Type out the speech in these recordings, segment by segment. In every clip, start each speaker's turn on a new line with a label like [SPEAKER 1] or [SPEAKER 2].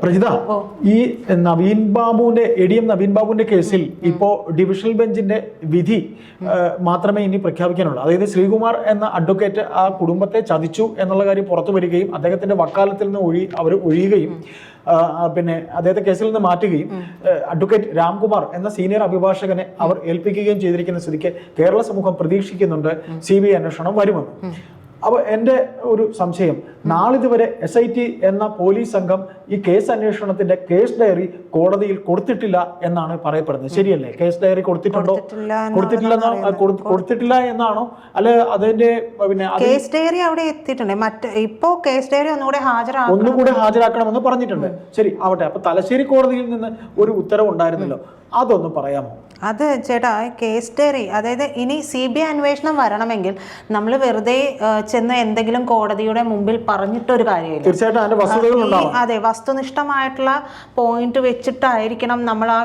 [SPEAKER 1] പ്രജിത ഈ നവീൻ ബാബുവിന്റെ A D M Naveen ബാബുവിന്റെ കേസിൽ ഇപ്പോ ഡിവിഷണൽ ബെഞ്ചിന്റെ വിധി മാത്രമേ ഇനി പ്രഖ്യാപിക്കാനുള്ളൂ. അതായത് ശ്രീകുമാർ എന്ന അഡ്വക്കേറ്റ് ആ കുടുംബത്തെ ചതിച്ചു എന്നുള്ള കാര്യം പുറത്തു വരികയും അദ്ദേഹത്തിന്റെ വക്കാലത്തിൽ നിന്ന് ഒഴി അവർ ഒഴിയുകയും പിന്നെ അദ്ദേഹത്തെ കേസിൽ നിന്ന് മാറ്റുകയും അഡ്വക്കേറ്റ് രാംകുമാർ എന്ന സീനിയർ അഭിഭാഷകനെ അവർ ഏൽപ്പിക്കുകയും ചെയ്തിരിക്കുന്ന സ്ഥിതിക്ക് കേരള സമൂഹം പ്രതീക്ഷിക്കുന്നുണ്ട് സി ബി ഐ അന്വേഷണം വരുമെന്ന്. അപ്പൊ എന്റെ ഒരു സംശയം നാളിതുവരെ എസ് ഐ ടി എന്ന പോലീസ് സംഘം ഈ കേസ് അന്വേഷണത്തിന്റെ കേസ് ഡയറി കോടതിയിൽ കൊടുത്തിട്ടില്ല എന്നാണ് പറയപ്പെടുന്നത്. ശരിയല്ലേ? കേസ് ഡയറി കൊടുത്തിട്ടുണ്ടോ?
[SPEAKER 2] കൊടുത്തിട്ടില്ല
[SPEAKER 1] കൊടുത്തിട്ടില്ല എന്നാ- കൊടു- എന്നാണോ? അല്ലെ അതിന്റെ പിന്നെ
[SPEAKER 2] കേസ് ഡയറി അവിടെ എത്തിയിട്ടുണ്ട്. മറ്റ് ഇപ്പോ കേസ് ഡയറി ഒന്നുകൂടെ ഹാജരാക്കും
[SPEAKER 1] ഒന്നുകൂടെ ഹാജരാക്കണമെന്ന് പറഞ്ഞിട്ടുണ്ട്. ശരി ആവട്ടെ. അപ്പൊ തലശ്ശേരി കോടതിയിൽ നിന്ന് ഒരു ഉത്തരവ് ഉണ്ടായിരുന്നല്ലോ. അതൊന്ന് പറയാമോ?
[SPEAKER 2] അത് ചേട്ടാ കേസ് ഡയറി അതായത് ഇനി സി ബി ഐ അന്വേഷണം വരണമെങ്കിൽ നമ്മൾ വെറുതെ ചെന്ന് എന്തെങ്കിലും കോടതിയുടെ മുമ്പിൽ പറഞ്ഞിട്ടൊരു കാര്യമില്ല. അതെ വസ്തുനിഷ്ഠമായിട്ടുള്ള പോയിന്റ് വെച്ചിട്ടായിരിക്കണം നമ്മൾ ആ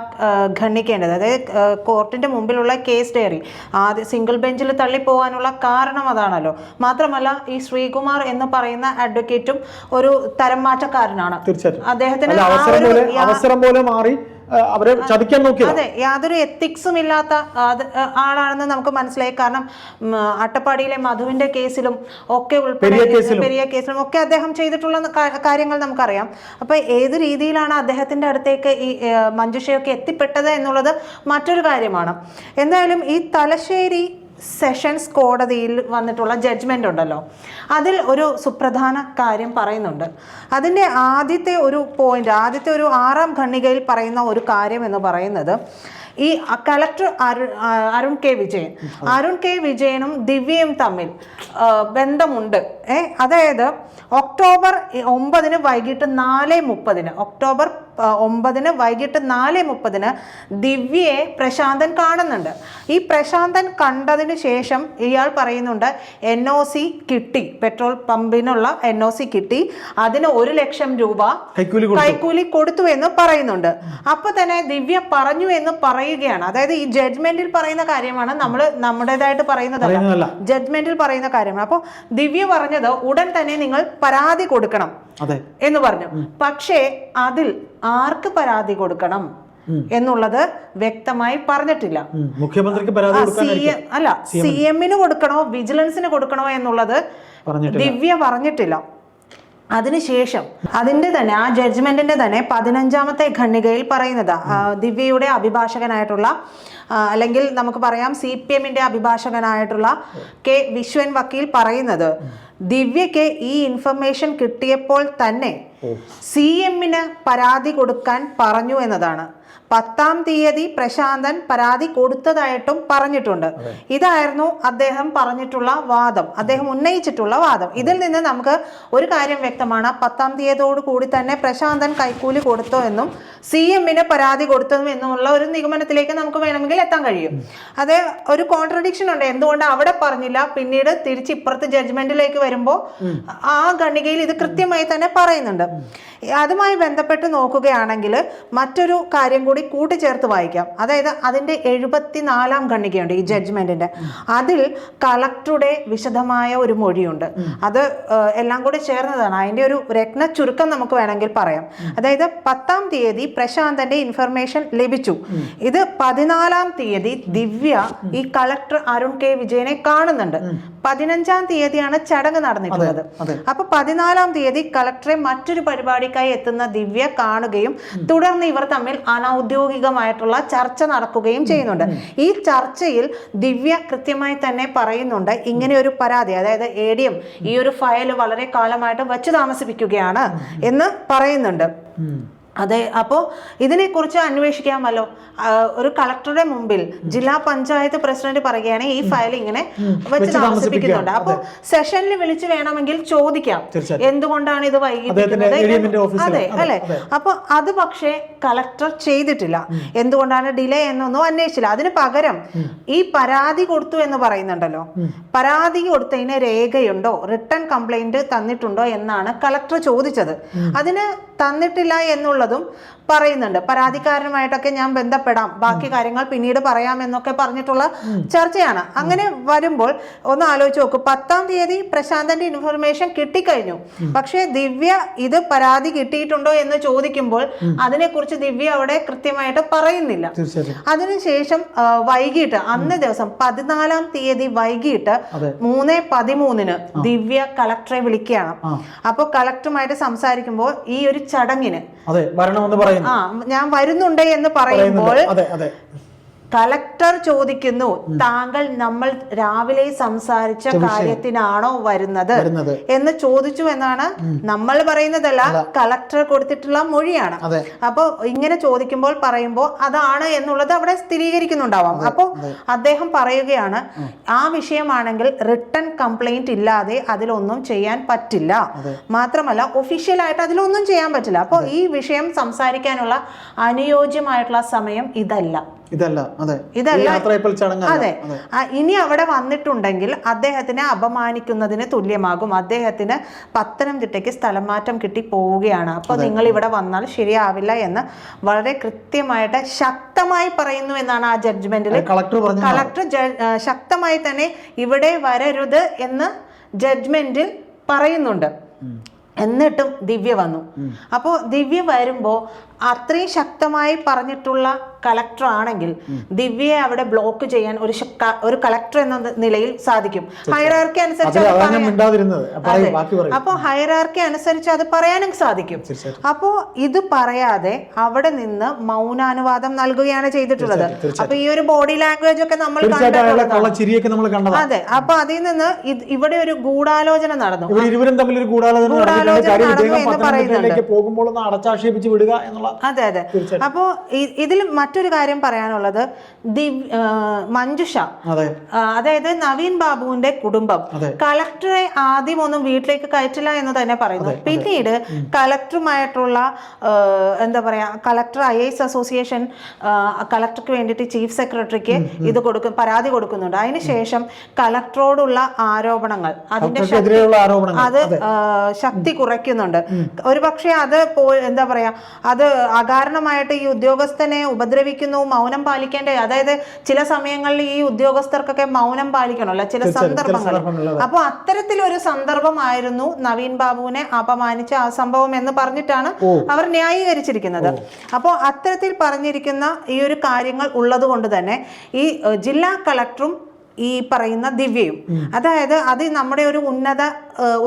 [SPEAKER 2] ഖണ്ണിക്കേണ്ടത് ഖണ്ഡിക്കേണ്ടത്. അതായത് കോർട്ടിന്റെ കോർട്ടിന്റെ മുമ്പിലുള്ള കേസ് ഡയറി ആദ്യ സിംഗിൾ ബെഞ്ചിൽ തള്ളിപ്പോകാനുള്ള കാരണം അതാണല്ലോ. മാത്രമല്ല ഈ ശ്രീകുമാർ എന്ന് പറയുന്ന അഡ്വക്കേറ്റും ഒരു തരം മാറ്റക്കാരനാണ്
[SPEAKER 1] തീർച്ചയായിട്ടും.
[SPEAKER 2] അദ്ദേഹത്തിന്
[SPEAKER 1] അവസരം പോലെ മാറി അവരെ ചതിക്കാൻ നോക്കി
[SPEAKER 2] അതെ യാതൊരു എത്തിക്സും ഇല്ലാത്ത ആളാണെന്ന് നമുക്ക് മനസ്സിലായി. കാരണം അട്ടപ്പാടിയിലെ മധുവിന്റെ കേസിലും ഒക്കെ ഉൾപ്പെടെ
[SPEAKER 1] പെരിയ കേസിലും.
[SPEAKER 2] ഒക്കെ അദ്ദേഹം ചെയ്തിട്ടുള്ള കാര്യങ്ങൾ നമുക്കറിയാം. അപ്പൊ ഏത് രീതിയിലാണ് അദ്ദേഹത്തിന്റെ അടുത്തേക്ക് ഈ മഞ്ജുഷയൊക്കെ എത്തിപ്പെട്ടത് എന്നുള്ളത് മറ്റൊരു കാര്യമാണ്. എന്തായാലും ഈ തലശ്ശേരി സെഷൻസ് കോടതിയിൽ വന്നിട്ടുള്ള ജഡ്ജ്മെന്റ് ഉണ്ടല്ലോ. അതിൽ ഒരു സുപ്രധാന കാര്യം പറയുന്നുണ്ട്. അതിന്റെ ആദ്യത്തെ ഒരു പോയിന്റ് ആദ്യത്തെ ഒരു ആറാം ഖണ്ഡികയിൽ പറയുന്ന ഒരു കാര്യം എന്ന് പറയുന്നത് ഈ collector Arun Arun K Vijayan. Arun K വിജയനും ദിവ്യയും തമ്മിൽ ബന്ധമുണ്ട്. ഏ അതായത് ഒക്ടോബർ ഒമ്പതിന് വൈകിട്ട് നാല് മുപ്പതിന് ഒക്ടോബർ ഒമ്പതിന് വൈകിട്ട് നാല് മുപ്പതിന് ദിവ്യയെ പ്രശാന്തൻ കാണുന്നുണ്ട്. ഈ പ്രശാന്തൻ കണ്ടതിന് ശേഷം ഇയാൾ പറയുന്നുണ്ട് എൻ ഒ സി കിട്ടി പെട്രോൾ പമ്പിനുള്ള എൻ ഒ സി കിട്ടി അതിന് ഒരു ലക്ഷം രൂപ
[SPEAKER 1] കൈക്കൂലി കൊടുത്തു.
[SPEAKER 2] എന്ന് പറയുന്നുണ്ട്. അപ്പൊ തന്നെ ദിവ്യ പറഞ്ഞു എന്ന് പറയുകയാണ്. അതായത് ഈ ജഡ്ജ്മെന്റിൽ പറയുന്ന കാര്യമാണ് നമ്മൾ നമ്മുടേതായിട്ട് പറയുന്നതല്ല
[SPEAKER 1] പറയുന്നതല്ല.
[SPEAKER 2] ജഡ്ജ്മെന്റിൽ പറയുന്ന കാര്യമാണ്. അപ്പോൾ ദിവ്യ പറഞ്ഞത് ഉടൻ തന്നെ നിങ്ങൾ പരാതി കൊടുക്കണം എന്ന് പറഞ്ഞു. പക്ഷേ അതിൽ ആർക്ക് പരാതി കൊടുക്കണം എന്നുള്ളത് വ്യക്തമായി പറഞ്ഞിട്ടില്ല.
[SPEAKER 1] മുഖ്യമന്ത്രിക്ക് പരാതി
[SPEAKER 2] അല്ല സി എമ്മിന് കൊടുക്കണോ വിജിലൻസിന് കൊടുക്കണോ എന്നുള്ളത് ദിവ്യ പറഞ്ഞിട്ടില്ല. അതിനുശേഷം അതിന്റെ തന്നെ ആ ജഡ്ജ്മെന്റിന്റെ തന്നെ പതിനഞ്ചാമത്തെ ഖണ്ഡികയിൽ പറയുന്നത് ദിവ്യയുടെ അഭിഭാഷകനായിട്ടുള്ള അല്ലെങ്കിൽ നമുക്ക് പറയാം സി പി എമ്മിന്റെ അഭിഭാഷകനായിട്ടുള്ള കെ വിശ്വൻ വക്കീൽ പറയുന്നത് ദിവ്യയ്ക്ക് ഈ ഇൻഫർമേഷൻ കിട്ടിയപ്പോൾ തന്നെ സി എമ്മിന് പരാതി കൊടുക്കാൻ പറഞ്ഞു എന്നതാണ്. പത്താം തീയതി പ്രശാന്തൻ പരാതി കൊടുത്തതായിട്ടും പറഞ്ഞിട്ടുണ്ട്. ഇതായിരുന്നു അദ്ദേഹം പറഞ്ഞിട്ടുള്ള വാദം. അദ്ദേഹം ഉന്നയിച്ചിട്ടുള്ള വാദം. ഇതിൽ നിന്ന് നമുക്ക് ഒരു കാര്യം വ്യക്തമാണ്. പത്താം തീയതിയോട് കൂടി തന്നെ പ്രശാന്തൻ കൈക്കൂലി കൊടുത്തു എന്നും സി എമ്മിന് പരാതി കൊടുത്തു എന്നുള്ള ഒരു നിഗമനത്തിലേക്ക് നമുക്ക് വേണമെങ്കിൽ എത്താൻ കഴിയും. അത് ഒരു കോൺട്രഡിക്ഷൻ ഉണ്ട്. എന്തുകൊണ്ട് അവിടെ പറഞ്ഞില്ല? പിന്നീട് തിരിച്ച് ഇപ്പുറത്ത് ജഡ്ജ്മെന്റിലേക്ക് വരുമ്പോൾ ആ ഖണ്ഡികയിൽ ഇത് കൃത്യമായി തന്നെ പറയുന്നുണ്ട്. അതുമായി ബന്ധപ്പെട്ട് നോക്കുകയാണെങ്കിൽ മറ്റൊരു കാര്യം കൂടി കൂട്ടിച്ചേർത്ത് വായിക്കാം. അതായത് അതിന്റെ എഴുപത്തിനാലാം ഖണ്ഡികയുണ്ട് ഈ ജഡ്ജ്മെന്റിന്റെ അതിൽ കളക്ടറുടെ വിശദമായ ഒരു മൊഴിയുണ്ട്. അത് എല്ലാം കൂടി ചേർന്നതാണ്. അതിന്റെ ഒരു രത്ന ചുരുക്കം നമുക്ക് വേണമെങ്കിൽ പറയാം. അതായത് പത്താം തീയതി പ്രശാന്തന്റെ ഇൻഫർമേഷൻ ലഭിച്ചു. ഇത് പതിനാലാം തീയതി ദിവ്യ ഈ കളക്ടർ അരുൺ കെ വിജയനെ കാണുന്നുണ്ട്. പതിനഞ്ചാം തീയതിയാണ് ചടങ്ങ് നടന്നിട്ടുള്ളത്. അപ്പൊ പതിനാലാം തീയതി കളക്ടറെ മറ്റൊരു പരിപാടിക്കായി എത്തുന്ന ദിവ്യ കാണുകയും തുടർന്ന് ഇവർ തമ്മിൽ അനൗദ്യോഗികമായിട്ടുള്ള ചർച്ച നടക്കുകയും ചെയ്യുന്നുണ്ട്. ഈ ചർച്ചയിൽ ദിവ്യ കൃത്യമായി തന്നെ പറയുന്നുണ്ട്. ഇങ്ങനെ ഒരു പരാതി അതായത് എ ഡി എം ഈ ഒരു ഫയൽ വളരെ കാലമായിട്ട് വച്ചു താമസിപ്പിക്കുകയാണ് എന്ന് പറയുന്നുണ്ട്. അതെ അപ്പോൾ ഇതിനെക്കുറിച്ച് അന്വേഷിക്കാമല്ലോ. ഒരു കളക്ടറുടെ മുമ്പിൽ ജില്ലാ പഞ്ചായത്ത് പ്രസിഡന്റ് പറയുകയാണ് ഈ ഫയൽ ഇങ്ങനെ വെച്ച് താമസിപ്പിക്കുന്നുണ്ട്. അപ്പോൾ സെഷനിൽ വിളിച്ച് വേണമെങ്കിൽ ചോദിക്കാം. എന്തുകൊണ്ടാണ് ഇത്
[SPEAKER 1] വൈകിട്ട്
[SPEAKER 2] വൈകിപ്പിക്കുന്നത്. അതെ അല്ലെ. അപ്പൊ അത് പക്ഷേ കളക്ടർ ചെയ്തിട്ടില്ല. എന്തുകൊണ്ടാണ് ഡിലേ എന്നൊന്നും അന്വേഷിച്ചില്ല. അതിന് പകരം ഈ പരാതി കൊടുത്തു എന്ന് പറയുന്നുണ്ടല്ലോ. പരാതി കൊടുത്തതിന് രേഖയുണ്ടോ? റിട്ടേൺ കംപ്ലൈന്റ് തന്നിട്ടുണ്ടോ എന്നാണ് കളക്ടർ ചോദിച്ചത്. അതിന് തന്നിട്ടില്ല എന്നുള്ളതും എന്നുള്ളതും പറയുന്നുണ്ട്. പരാതിക്കാരനുമായിട്ടൊക്കെ ഞാൻ ബന്ധപ്പെടാം. ബാക്കി കാര്യങ്ങൾ പിന്നീട് പറയാം എന്നൊക്കെ പറഞ്ഞിട്ടുള്ള ചർച്ചയാണ്. അങ്ങനെ വരുമ്പോൾ ഒന്ന് ആലോചിച്ച് നോക്കൂ. പത്താം തീയതി പ്രശാന്തന്റെ ഇൻഫർമേഷൻ കിട്ടിക്കഴിഞ്ഞു. പക്ഷേ ദിവ്യ ഇത് പരാതി കിട്ടിയിട്ടുണ്ടോ എന്ന് ചോദിക്കുമ്പോൾ അതിനെക്കുറിച്ച് ദിവ്യ അവിടെ കൃത്യമായിട്ട് പറയുന്നില്ല. അതിനുശേഷം വൈകിട്ട് അന്ന് ദിവസം പതിനാലാം തീയതി വൈകിട്ട്. മൂന്ന് പതിമൂന്നിന് ദിവ്യ കളക്ടറെ വിളിക്കുകയാണ്. അപ്പോൾ കളക്ടറുമായിട്ട് സംസാരിക്കുമ്പോൾ ഈ ഒരു ചടങ്ങിന്
[SPEAKER 1] അതെ വരണമെന്ന്
[SPEAKER 2] ഞാൻ വരുന്നുണ്ട് എന്ന് പറയുമ്പോൾ കളക്ടർ ചോദിക്കുന്നു താങ്കൾ നമ്മൾ രാവിലെ സംസാരിച്ച കാര്യത്തിനാണോ വരുന്നത്? എന്ന് ചോദിച്ചു എന്നാണ് നമ്മൾ പറയുന്നതല്ല കലക്ടർ കൊടുത്തിട്ടുള്ള മൊഴിയാണ്.
[SPEAKER 1] അപ്പൊ
[SPEAKER 2] അപ്പോൾ ഇങ്ങനെ ചോദിക്കുമ്പോൾ പറയുമ്പോൾ അതാണ് എന്നുള്ളത് അവിടെ സ്ഥിരീകരിക്കുന്നുണ്ടാവാം. അപ്പോൾ അദ്ദേഹം പറയുകയാണ് ആ വിഷയമാണെങ്കിൽ റിട്ടേൺ കംപ്ലൈന്റ് ഇല്ലാതെ അതിലൊന്നും ചെയ്യാൻ പറ്റില്ല. മാത്രമല്ല ഒഫീഷ്യലായിട്ട് അതിലൊന്നും ചെയ്യാൻ പറ്റില്ല. അപ്പോൾ ഈ വിഷയം സംസാരിക്കാനുള്ള അനുയോജ്യമായിട്ടുള്ള സമയം ഇതല്ല.
[SPEAKER 1] ഇതല്ല അതെ.
[SPEAKER 2] ഇതല്ല. അതെ. ഇനി അവിടെ വന്നിട്ടുണ്ടെങ്കിൽ അദ്ദേഹത്തിനെ അപമാനിക്കുന്നതിന് തുല്യമാകും. അദ്ദേഹത്തിന് പത്തനംതിട്ടയ്ക്ക് സ്ഥലം മാറ്റം കിട്ടി പോവുകയാണ്. അപ്പോൾ നിങ്ങൾ ഇവിടെ വന്നാൽ ശരിയാവില്ല എന്ന് വളരെ കൃത്യമായിട്ട് ശക്തമായി പറയുന്നു എന്നാണ് ആ ജഡ്ജ്മെന്റിൽ
[SPEAKER 1] കളക്ടർ
[SPEAKER 2] ശക്തമായി തന്നെ ഇവിടെ വരരുത് എന്ന് ജഡ്ജ്മെന്റിൽ പറയുന്നുണ്ട്. എന്നിട്ടും ദിവ്യ വന്നു. അപ്പോൾ ദിവ്യ വരുമ്പോൾ അത്രയും ശക്തമായി പറഞ്ഞിട്ടുള്ള കളക്ടർ ആണെങ്കിൽ ദിവ്യയെ അവിടെ ബ്ലോക്ക് ചെയ്യാൻ ഒരു ഒരു കളക്ടർ എന്ന നിലയിൽ സാധിക്കും. ഹൈറാർക്കി അനുസരിച്ച് അപ്പോൾ ഹൈറാർക്കി അനുസരിച്ച് അത് പറയാനും സാധിക്കും.
[SPEAKER 1] അപ്പോ
[SPEAKER 2] അപ്പോൾ ഇത് പറയാതെ അവിടെ നിന്ന് മൗനാനുവാദം നൽകുകയാണ് ചെയ്തിട്ടുള്ളത്. അപ്പൊ ഈ ഒരു ബോഡി ലാംഗ്വേജ് ഒക്കെ നമ്മൾ അതെ. അപ്പൊ അതിൽ നിന്ന് ഇവിടെ ഒരു ഗൂഢാലോചന നടന്നു.
[SPEAKER 1] ഇരുവരും തമ്മിൽ ഒരു ഗൂഢാലോചന
[SPEAKER 2] നടന്നു. എന്ന് അതെ അതെ. അപ്പോ ഇതിൽ മറ്റൊരു കാര്യം പറയാനുള്ളത് ദിവ് മഞ്ജുഷ.
[SPEAKER 1] അതെ.
[SPEAKER 2] അതായത് നവീൻ ബാബുവിന്റെ കുടുംബം. കളക്ടറെ ആദ്യം ഒന്നും വീട്ടിലേക്ക് കയറ്റില്ല എന്ന് തന്നെ പറയുന്നു. പിന്നീട് കളക്ടറുമായിട്ടുള്ള എന്താ പറയാ കളക്ടർ ഐ എസ് അസോസിയേഷൻ കളക്ടർക്ക് വേണ്ടിയിട്ട് ചീഫ് സെക്രട്ടറിക്ക് ഇത് കൊടുക്കും പരാതി കൊടുക്കുന്നുണ്ട്. അതിനുശേഷം കളക്ടറോടുള്ള ആരോപണങ്ങൾ അതിന്റെ അത് ശക്തി കുറയ്ക്കുന്നുണ്ട്. ഒരു പക്ഷേ അത് എന്താ പറയാ അത് അകാരണമായിട്ട് ഈ ഉദ്യോഗസ്ഥനെ ഉപദ്രവിക്കുന്നു മൗനം പാലിക്കേണ്ട അതായത് ചില സമയങ്ങളിൽ ഈ ഉദ്യോഗസ്ഥർക്കൊക്കെ മൗനം പാലിക്കണമല്ലോ ചില സന്ദർഭങ്ങൾ.
[SPEAKER 1] സന്ദർഭങ്ങളിൽ
[SPEAKER 2] അപ്പോൾ അത്തരത്തിലൊരു സന്ദർഭമായിരുന്നു നവീൻ ബാബുവിനെ അപമാനിച്ച ആ സംഭവം എന്ന് പറഞ്ഞിട്ടാണ് അവർ ന്യായീകരിച്ചിരിക്കുന്നത്. അപ്പോൾ അത്തരത്തിൽ പറഞ്ഞിരിക്കുന്ന ഈ ഒരു കാര്യങ്ങൾ ഉള്ളതുകൊണ്ട് തന്നെ ഈ ജില്ലാ കളക്ടറും ഈ പറയുന്ന ദിവ്യയും. അതായത് അത് നമ്മുടെ ഒരു ഉന്നത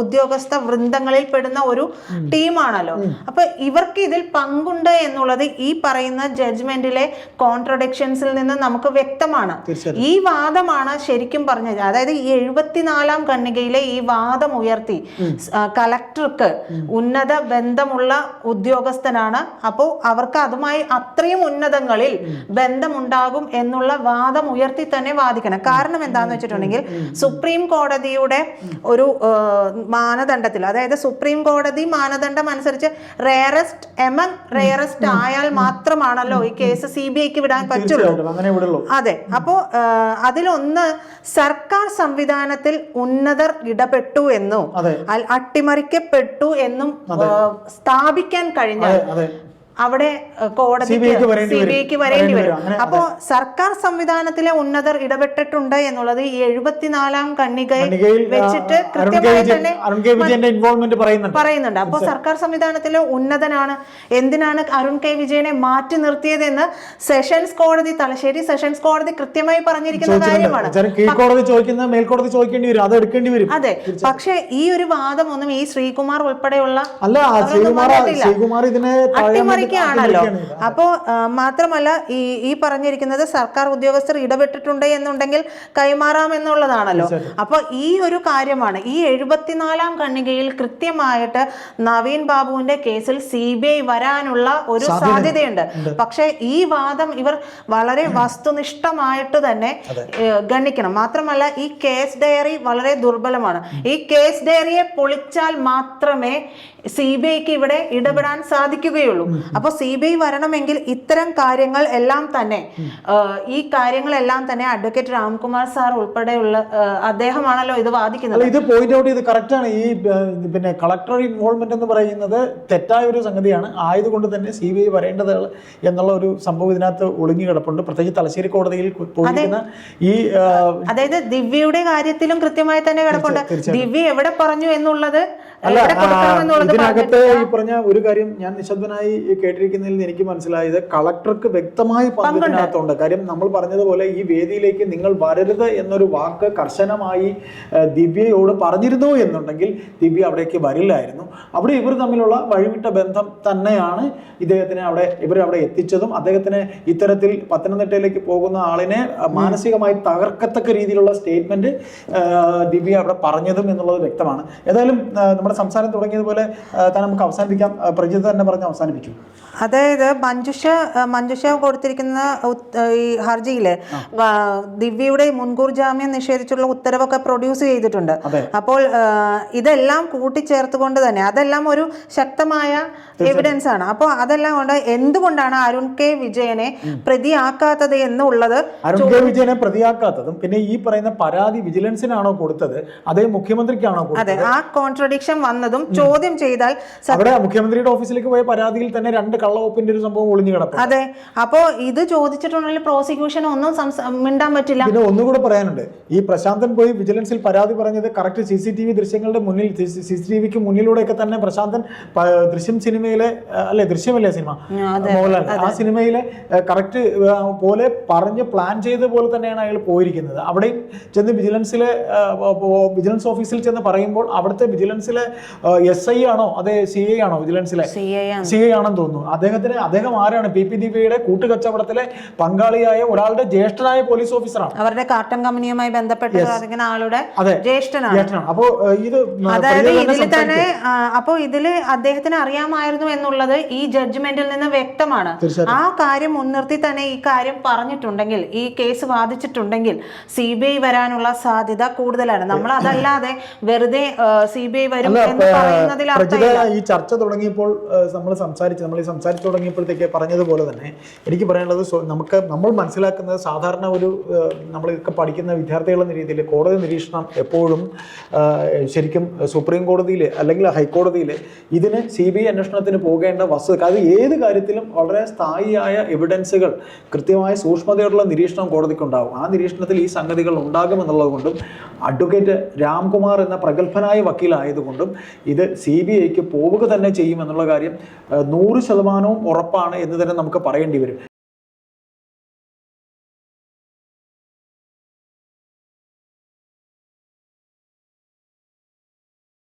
[SPEAKER 2] ഉദ്യോഗസ്ഥ വൃന്ദങ്ങളിൽ പെടുന്ന ഒരു ടീമാണല്ലോ. അപ്പൊ ഇവർക്ക് ഇതിൽ പങ്കുണ്ട് എന്നുള്ളത് ഈ പറയുന്ന ജഡ്ജ്മെന്റിലെ കോൺട്രഡിക്ഷൻസിൽ നിന്ന് നമുക്ക് വ്യക്തമാണ്. ഈ വാദമാണ് ശരിക്കും പറഞ്ഞത്. അതായത് ഈ എഴുപത്തിനാലാം ഖണ്ഡികയിലെ ഈ വാദം ഉയർത്തി കലക്ടർക്ക് കളക്ടർക്ക് ഉന്നത ബന്ധമുള്ള ഉദ്യോഗസ്ഥനാണ്. അപ്പോൾ അവർക്ക് അതുമായി അത്രയും ഉന്നതങ്ങളിൽ ബന്ധമുണ്ടാകും എന്നുള്ള വാദം ഉയർത്തി തന്നെ വാദിക്കണം. കാരണം എന്താന്ന് വെച്ചിട്ടുണ്ടെങ്കിൽ സുപ്രീം കോടതിയുടെ ഒരു മാനദണ്ഡത്തിൽ അതായത് സുപ്രീം കോടതി മാനദണ്ഡം അനുസരിച്ച് റെയറസ്റ്റ് എമംഗ് റെയറസ്റ്റ് ആയാൽ മാത്രമാണല്ലോ ഈ കേസ് സി ബി ഐക്ക് വിടാൻ പറ്റുള്ളൂ. അതെ. അപ്പോ അതിലൊന്ന് സർക്കാർ സംവിധാനത്തിൽ ഉന്നതർ ഇടപെട്ടു എന്നും അട്ടിമറിക്കപ്പെട്ടു എന്നും സ്ഥാപിക്കാൻ കഴിഞ്ഞാൽ അവിടെ
[SPEAKER 1] കോടതി സിബിഐക്ക് വരേണ്ടി
[SPEAKER 2] സി
[SPEAKER 1] വരും.
[SPEAKER 2] ബി ഐക്ക് വരേണ്ടി
[SPEAKER 1] വരേണ്ടി
[SPEAKER 2] വരും.
[SPEAKER 1] വരും.
[SPEAKER 2] അപ്പോ സർക്കാർ സംവിധാനത്തിലെ ഉന്നതർ ഇടപെട്ടിട്ടുണ്ട് എന്നുള്ളത് ഈ എഴുപത്തിനാലാം കണ്ണികയിൽ വെച്ചിട്ട് കൃത്യമായി തന്നെ
[SPEAKER 1] പറയുന്നുണ്ട്.
[SPEAKER 2] അപ്പോൾ സർക്കാർ സംവിധാനത്തിലെ ഉന്നതനാണ്. എന്തിനാണ് അരുൺ കെ വിജയനെ മാറ്റി നിർത്തിയതെന്ന് സെഷൻസ് കോടതി തലശ്ശേരി സെഷൻസ് കോടതി കൃത്യമായി പറഞ്ഞിരിക്കുന്ന കാര്യമാണ്.
[SPEAKER 1] ചോദിച്ചിട്ടുണ്ട് കീഴ്ക്കോടതി ചോദിക്കുന്ന മേൽക്കോടതി ചോദിക്കേണ്ടി വരും. അത് എടുക്കേണ്ടി വരും.
[SPEAKER 2] അതെ. പക്ഷേ ഈ ഒരു വാദം ഒന്നും ഈ ശ്രീകുമാർ ഉൾപ്പെടെയുള്ള
[SPEAKER 1] അല്ല ശ്രീകുമാർ. ശ്രീകുമാർ ഇതിനെ തഴയാൻ
[SPEAKER 2] അപ്പോൾ മാത്രമല്ല ഈ ഈ പറഞ്ഞിരിക്കുന്നത് സർക്കാർ ഉദ്യോഗസ്ഥർ ഇടപെട്ടിട്ടുണ്ട് എന്നുണ്ടെങ്കിൽ കൈമാറാം എന്നുള്ളതാണല്ലോ. അപ്പൊ ഈ ഒരു കാര്യമാണ് ഈ എഴുപത്തിനാലാം ഖണ്ഡികയിൽ കൃത്യമായിട്ട് നവീൻ ബാബുവിന്റെ കേസിൽ സി ബി ഐ വരാനുള്ള ഒരു സാധ്യതയുണ്ട്. പക്ഷേ ഈ വാദം ഇവർ വളരെ വസ്തുനിഷ്ഠമായിട്ട് തന്നെ ഗണിക്കണം മാത്രമല്ല ഈ കേസ് ഡയറി വളരെ ദുർബലമാണ്. ഈ കേസ് ഡയറിയെ പൊളിച്ചാൽ മാത്രമേ സി ബി ഐക്ക് ഇവിടെ ഇടപെടാൻ സാധിക്കുകയുള്ളൂ. അപ്പോൾ സി ബി ഐ വരണമെങ്കിൽ ഇത്തരം കാര്യങ്ങൾ എല്ലാം തന്നെ ഈ കാര്യങ്ങളെല്ലാം തന്നെ അഡ്വക്കേറ്റ് രാംകുമാർ സാർ ഉൾപ്പെടെയുള്ള അദ്ദേഹമാണല്ലോ ഇത് വാദിക്കുന്നത്
[SPEAKER 1] ഇത് പോയിന്റ് ഔട്ട് ചെയ്ത് കറക്റ്റാണ് ഈ പിന്നെ കളക്ടർ ഇൻവോൾവ്മെന്റ് എന്ന് പറയുന്നത് തെറ്റായ ഒരു സംഗതിയാണ്. ആയതുകൊണ്ട് തന്നെ സി ബി ഐ വരേണ്ടത് എന്നുള്ള ഒരു സംഭവം ഇതിനകത്ത് ഒളിഞ്ഞു കിടപ്പുണ്ട്. പ്രത്യേകിച്ച് തലശ്ശേരി കോടതിയിൽ പോയിരിക്കുന്ന ഈ
[SPEAKER 2] അതായത് ദിവ്യയുടെ കാര്യത്തിലും കൃത്യമായി തന്നെ കിടപ്പുണ്ട്. ദിവ്യ എവിടെ പറഞ്ഞു എന്നുള്ളത്
[SPEAKER 1] ഇതിനകത്ത് ഈ പറഞ്ഞ ഒരു കാര്യം ഞാൻ നിശബ്ദനായി കേട്ടിരിക്കുന്നതിൽ നിന്ന് എനിക്ക് മനസ്സിലായത് കളക്ടർക്ക് വ്യക്തമായി പങ്കിനകത്തുണ്ട് കാര്യം നമ്മൾ പറഞ്ഞതുപോലെ ഈ വേദിയിലേക്ക് നിങ്ങൾ വരരുത് എന്നൊരു വാക്ക് കർശനമായി ദിവ്യയോട് പറഞ്ഞിരുന്നു എന്നുണ്ടെങ്കിൽ ദിവ്യ അവിടേക്ക് വരില്ലായിരുന്നു. അവിടെ ഇവർ തമ്മിലുള്ള വഴിവിട്ട ബന്ധം തന്നെയാണ് ഇദ്ദേഹത്തിനെ അവിടെ ഇവർ അവിടെ എത്തിച്ചതും. അദ്ദേഹത്തിന് ഇത്തരത്തിൽ പത്തനംതിട്ടയിലേക്ക് പോകുന്ന ആളിനെ മാനസികമായി തകർക്കത്തക്ക രീതിയിലുള്ള സ്റ്റേറ്റ്മെന്റ് ദിവ്യ അവിടെ പറഞ്ഞതും എന്നുള്ളത് വ്യക്തമാണ്. ഏതായാലും ആ, നമ്മുടെ സംസാരം തുടങ്ങിയതുപോലെ തന്നെ നമുക്ക് അവസാനിപ്പിക്കാം. പ്രജിത തന്നെ പറഞ്ഞ് അവസാനിപ്പിക്കും.
[SPEAKER 2] അതായത് മഞ്ജുഷ മഞ്ജുഷ കൊടുത്തിരിക്കുന്ന ഈ ഹർജിയിൽ ദിവ്യയുടെ മുൻകൂർ ജാമ്യം നിഷേധിച്ചുള്ള ഉത്തരവൊക്കെ പ്രൊഡ്യൂസ് ചെയ്തിട്ടുണ്ട്. അപ്പോൾ ഇതെല്ലാം കൂട്ടിച്ചേർത്തുകൊണ്ട് തന്നെ അതെല്ലാം ഒരു ശക്തമായ എവിഡൻസ് ആണ്. അപ്പോൾ അതെല്ലാം കൊണ്ട് എന്തുകൊണ്ടാണ് അരുൺ കെ വിജയനെ പ്രതിയാക്കാത്തത് എന്നുള്ളത്
[SPEAKER 1] അരുൺ കെ വിജയനെ പ്രതിയാക്കാത്തതും പിന്നെ ഈ പറയുന്ന പരാതി വിജിലൻസിനാണോ കൊടുത്തത് അതേ മുഖ്യമന്ത്രിക്കാണോ
[SPEAKER 2] അതെ ആ കോൺട്രഡിക്ഷൻ വന്നതും ചോദ്യം ചെയ്താൽ
[SPEAKER 1] അവിടെ മുഖ്യമന്ത്രിയുടെ ഓഫീസിലേക്ക് പോയ പരാതിയിൽ തന്നെ രണ്ട് കള്ളവപ്പിന്റെ ഒരു സംഭവം ഒളിഞ്ഞു കിടക്കും
[SPEAKER 2] അതെ. അപ്പോ ഇത് ചോദിച്ചിട്ടുണ്ടെങ്കിൽ പ്രോസിക്യൂഷൻ ഒന്നും മിണ്ടാൻ പറ്റില്ല.
[SPEAKER 1] പിന്നെ ഒന്നുകൂടെ പറയാനുണ്ട്. ഈ പ്രശാന്തൻ പോയി വിജിലൻസിൽ പരാതി പറഞ്ഞത് correct C C T V ദൃശ്യങ്ങളുടെ മുന്നിൽ സി സി ടി വിക്ക് മുന്നിലൂടെയൊക്കെ തന്നെ പ്രശാന്തൻ ദൃശ്യം സിനിമയിലെ അല്ലെ ദൃശ്യമല്ലേ സിനിമ? മോഹൻലാൽ. ആ സിനിമയിലെ കറക്റ്റ് പോലെ പറഞ്ഞ് പ്ലാൻ ചെയ്ത പോലെ തന്നെയാണ് അയാൾ പോയിരിക്കുന്നത്. അവിടെയും ചെന്ന് വിജിലൻസിലെ വിജിലൻസ് ഓഫീസിൽ ചെന്ന് പറയുമ്പോൾ അവിടുത്തെ വിജിലൻസിലെ എസ് ഐ ആണോ? അതെ സി ഐ ആണോ? വിജിലൻസിലെ
[SPEAKER 2] സി ഐ
[SPEAKER 1] ആണെന്ന് തോന്നുന്നു. അദ്ദേഹത്തിന് അദ്ദേഹം ആരാണ്? പി പി ദിവ്യയുടെ കൂട്ടുകച്ചവടത്തിലെ പങ്കാളിയായ ഒരാളുടെ ജ്യേഷ്ഠനായ പോലീസ് ഓഫീസറാണ്
[SPEAKER 2] അവരുടെ കാർട്ടൺ കമ്പനിയുമായി ബന്ധപ്പെട്ട് ആളുടെ. ജ്യേഷ്ഠനാണ്.
[SPEAKER 1] അപ്പോ ഇത്
[SPEAKER 2] അതായത്
[SPEAKER 1] തന്നെ
[SPEAKER 2] ഇതിൽ തന്നെ അപ്പോ ഇതിൽ അദ്ദേഹത്തിന് അറിയാമായിരുന്നു എന്നുള്ളത് ഈ ജഡ്ജ്മെന്റിൽ നിന്ന് വ്യക്തമാണ്. ആ കാര്യം മുൻനിർത്തി തന്നെ ഈ കാര്യം പറഞ്ഞിട്ടുണ്ടെങ്കിൽ ഈ കേസ് വാദിച്ചിട്ടുണ്ടെങ്കിൽ സി ബി ഐ വരാനുള്ള സാധ്യത കൂടുതലാണ്. നമ്മൾ അതല്ലാതെ വെറുതെ സി ബി ഐ വരും
[SPEAKER 1] പ്രജിത ഈ ചർച്ച തുടങ്ങിയപ്പോൾ നമ്മൾ സംസാരിച്ച് നമ്മൾ ഈ സംസാരിച്ചു തുടങ്ങിയപ്പോഴത്തേക്ക് പറഞ്ഞതുപോലെ തന്നെ എനിക്ക് പറയാനുള്ളത് നമുക്ക് നമ്മൾ മനസ്സിലാക്കുന്നത് സാധാരണ ഒരു നമ്മളൊക്കെ പഠിക്കുന്ന വിദ്യാർത്ഥികൾ എന്ന രീതിയിൽ കോടതി നിരീക്ഷണം എപ്പോഴും ശരിക്കും സുപ്രീം കോടതിയിൽ അല്ലെങ്കിൽ ഹൈക്കോടതിയിൽ ഇതിന് സി ബി ഐ അന്വേഷണത്തിന് പോകേണ്ട വസ്തുത അത് ഏത് കാര്യത്തിലും വളരെ സ്ഥായിയായ എവിഡൻസുകൾ കൃത്യമായ സൂക്ഷ്മതയോടുള്ള നിരീക്ഷണം കോടതിക്കുണ്ടാവും. ആ നിരീക്ഷണത്തിൽ ഈ സംഗതികൾ ഉണ്ടാകുമെന്നുള്ളത് കൊണ്ടും അഡ്വക്കേറ്റ് രാംകുമാർ എന്ന പ്രഗത്ഭനായ വക്കീലായതുകൊണ്ടും ഇത് സി ബി ഐക്ക് പോവുക തന്നെ ചെയ്യുമെന്നുള്ള കാര്യം നൂറ് ശതമാനവും ഉറപ്പാണ് എന്ന് തന്നെ നമുക്ക് പറയേണ്ടി വരും.